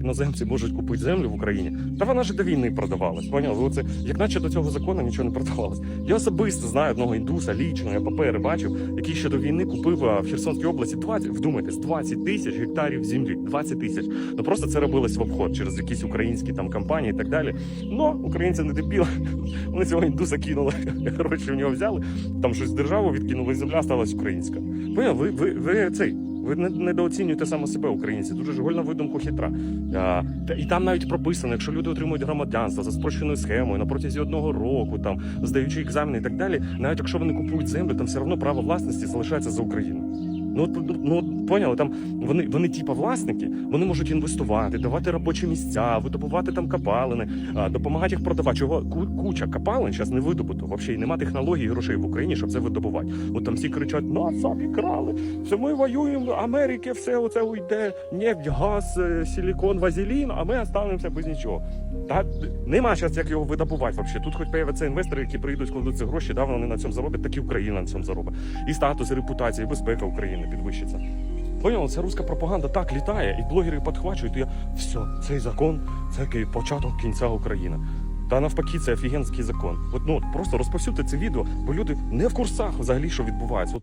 іноземці можуть купити землю в Україні. Та вона ж до війни продавалась. Поняли? Оце як наче до цього закону нічого не продавалось. Я особисто знаю одного індуса, лічно, я папери бачив, який ще до війни купив в Херсонській області 20, вдумайтесь, 20 тисяч гектарів землі. 20 тисяч. Ну просто це робилось в обход через якісь українські там компанії і так далі. Ну, українці не дебіли. Вони цього індуса кинули, гроші в нього взяли, там щось державу відкинули, і земля сталася українська. Поняли? Ви, ви, ви цей. Ви не- недооцінюєте саме себе, українці. Дуже ж гольна видумку хитра. І там навіть прописано, якщо люди отримують громадянство за спрощеною схемою на протязі одного року, там здаючи екзамени і так далі, навіть якщо вони купують землю, там все одно право власності залишається за Україну. Ну, ну, ну поняли, там вони, вони типа власники, вони можуть інвестувати, давати робочі місця, видобувати там копалини, а, допомагати їх продавати. Чого куча копалин зараз не видобуто. Взагалі нема технологій і грошей в Україні, щоб це видобувати. От там всі кричать: нас обікрали, це ми воюємо, Америки все оце уйде, нефть, газ, е, силікон, вазелін, а ми останемося без нічого. Та нема зараз як його видобувати взагалі. Тут хоч появляться інвестори, які прийдуть, складуть ці гроші, да, вони на цьому зароблять, так і Україна на цьому заробить. І статус, і репутація, і безпека України підвищиться. Поняли, це руська пропаганда так літає, і блогери підхвачують. І я все, цей закон це початок кінця України. Та навпаки, це офігенський закон. От ну просто розповсюдьте це відео, бо люди не в курсах взагалі, що відбувається.